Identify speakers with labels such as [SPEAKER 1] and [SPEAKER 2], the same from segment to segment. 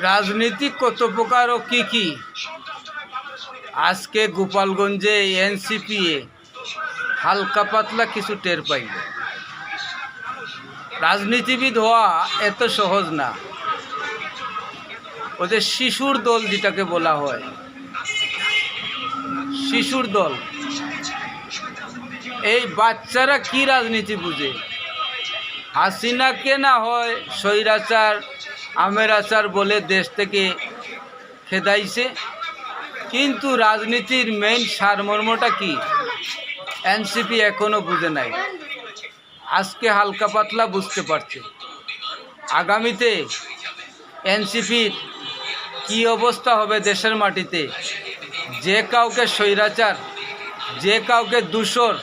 [SPEAKER 1] রাজনীতি কত প্রকার ও কি কি? আজকে গোপালগঞ্জে এনসিপি এ হালকা পাতলা কিছু টের পাইল রাজনীতিবিদ হওয়া এত সহজ না। ওদের শিশুর দল যেটাকে বলা হয়। শিশুর দল। এই বাচ্চারা কি রাজনীতি বুঝে? হাসিনাকে না হয় স্বৈরাচার আমের আচার বলে দেশ থেকে খেদাইছে। কিন্তু রাজনীতির মেইন সারমর্মটা কি? এনসিপি এখনও বুঝে নাই। আজকে হালকা পাতলা বুঝতে পারছে। আগামীতে এনসিপির কি অবস্থা হবে দেশের মাটিতে? যে কাউকে স্বৈরাচার, যে কাউকে দূষর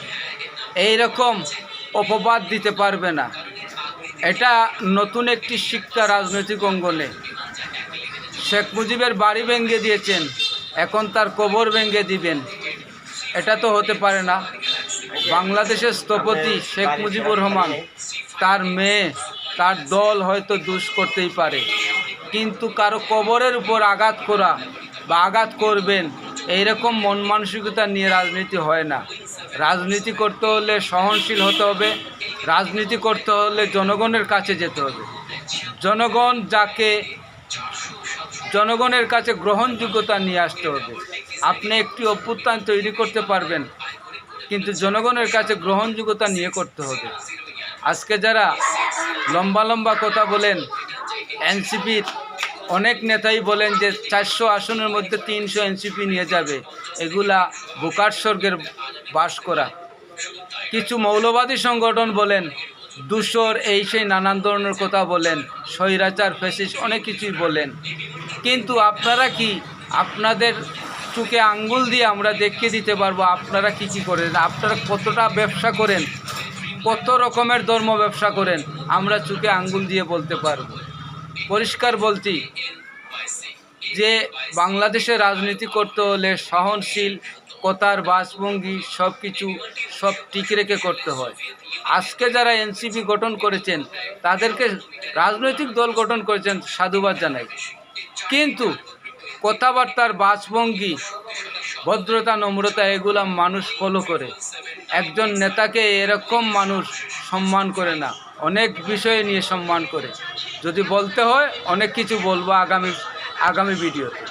[SPEAKER 1] এইরকম অপবাদ দিতে পারবে না। এটা নতুন একটি শিক্ষা রাজনৈতিক অঙ্গনে। শেখ মুজিবের বাড়ি ভেঙে দিয়েছেন, এখন তার কবর ভেঙে দিবেন। এটা তো হতে পারে না। বাংলাদেশের স্থপতি শেখ মুজিবুর রহমান, তার মেয়ে, তার দল হয়তো দুষ করতেই পারে। কিন্তু কারও কবরের উপর আঘাত করা বা আঘাত করবেন, এইরকম মন মানসিকতা নিয়ে রাজনীতি হয় না। রাজনীতি করতে হলে সহনশীল হতে হবে রাজনীতি করতে হলে জনগণের কাছে যেতে হবে। জনগণ যাকে জনগণের কাছে গ্রহণযোগ্যতা নিয়ে আসতে হবে। আপনি একটি অভ্যুত্থান তৈরি করতে পারবেন, কিন্তু জনগণের কাছে গ্রহণযোগ্যতা নিয়ে করতে হবে। আজকে যারা লম্বা লম্বা কথা বলেন, এনসিপির অনেক নেতাই বলেন যে চারশো আসনের মধ্যে তিনশো এনসিপি নিয়ে যাবে। এগুলা বোকার স্বর্গের বাস করা। কিছু মৌলবাদী সংগঠন বলেন দূষর এই সেই নানান ধরনের কথা বলেন, স্বৈরাচার ফেসিস অনেক কিছুই বলেন। কিন্তু আপনারা কি আপনাদের চোখে আঙ্গুল দিয়ে আমরা দেখিয়ে দিতে পারব আপনারা কি কি করেন? আপনারা কতটা ব্যবসা করেন? কত রকমের ধর্ম ব্যবসা করেন? আমরা চোখে আঙ্গুল দিয়ে বলতে পারব। পরিষ্কার বলছি যে বাংলাদেশে রাজনীতি করতে হলে সহনশীল কথার বাসভঙ্গি সব কিছু সব ঠিক রেখে করতে হয়। আজকে যারা এনসিপি গঠন করেছেন, তাদেরকে রাজনৈতিক দল গঠন করেছেন সাধুবাদ জানাই। কিন্তু কথাবার্তার বাসভঙ্গি, ভদ্রতা, নম্রতা এগুলা মানুষ ফলো করে। একজন নেতাকে এরকম মানুষ সম্মান করে না, অনেক বিষয়ে নিয়ে সম্মান করে। যদি বলতে হয়, অনেক কিছু বলব আগামী আগামী ভিডিওতে।